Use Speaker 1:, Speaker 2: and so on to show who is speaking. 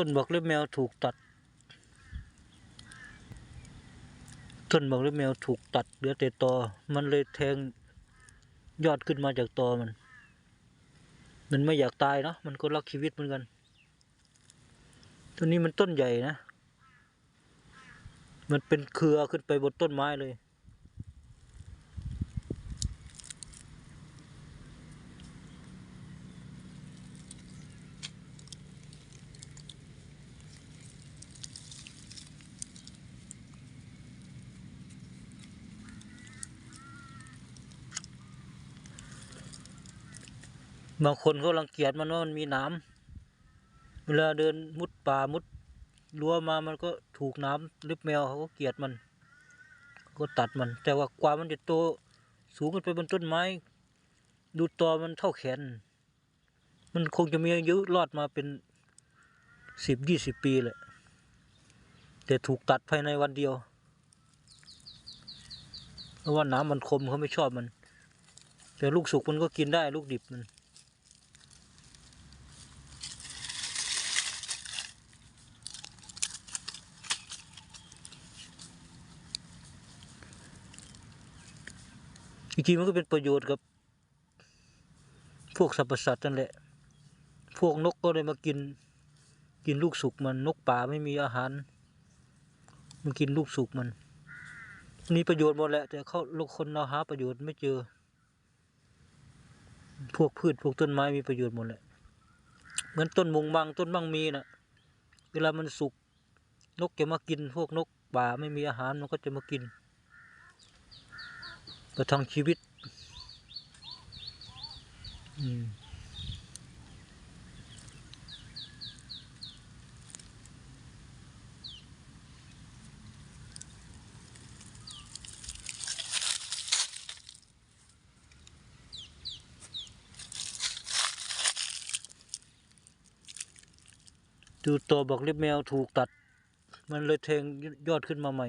Speaker 1: ต้นบอกเล็บแมวถูกตัด ต้นบอกเล็บแมวถูกตัดเหลือแต่ตอ มันเลยแทงยอดขึ้นมาจากตอมัน มันไม่อยากตายเนอะมันก็รักชีวิตเหมือนกัน ตัวนี้มันต้นใหญ่นะ มันเป็นเครือขึ้นไปบนต้นไม้เลย บางคนเขารังเกียจมันว่ามันมีน้ำเวลาเดินมุดป่ามุดรั้วมามันก็ถูกน้ำเล็บแมวเขาก็เกลียดมัน ก็ตัดมัน แต่ว่ากว่ามันจะโตสูงขึ้นไปบนต้นไม้ ดูตอมันเท่าแขน มันคงจะมีอายุรอดมาเป็นสิบยี่สิบปีแหละแต่ถูกตัดภายในวันเดียวเพราะว่าน้ำมันคมเขาไม่ชอบมัน แต่ลูกสุกมันก็กินได้ลูกดิบมัน ริงๆมันก็เป็นประโยชน์กับ พวกสรรพสัตว์นั่นแหละ พวกนกก็เลยมากิน กินลูกสุกมันนกป่าไม่มีอาหาร มันกินลูกสุกมันมีประโยชน์หมดแหละ แต่เขาลูกคนเราหาประโยชน์ไม่เจอ พวกพืชพวกต้นไม้มีประโยชน์หมดแหละ เหมือนต้นมงบังต้นบังมีน่ะ เวลามันสุกนกจะมากิน พวกนกป่าไม่มีอาหารมันก็จะมากิน ประทังชีวิต อืมดูตัวบอกเล็บแมวถูกตัด มันเลยแทงยอดขึ้นมาใหม่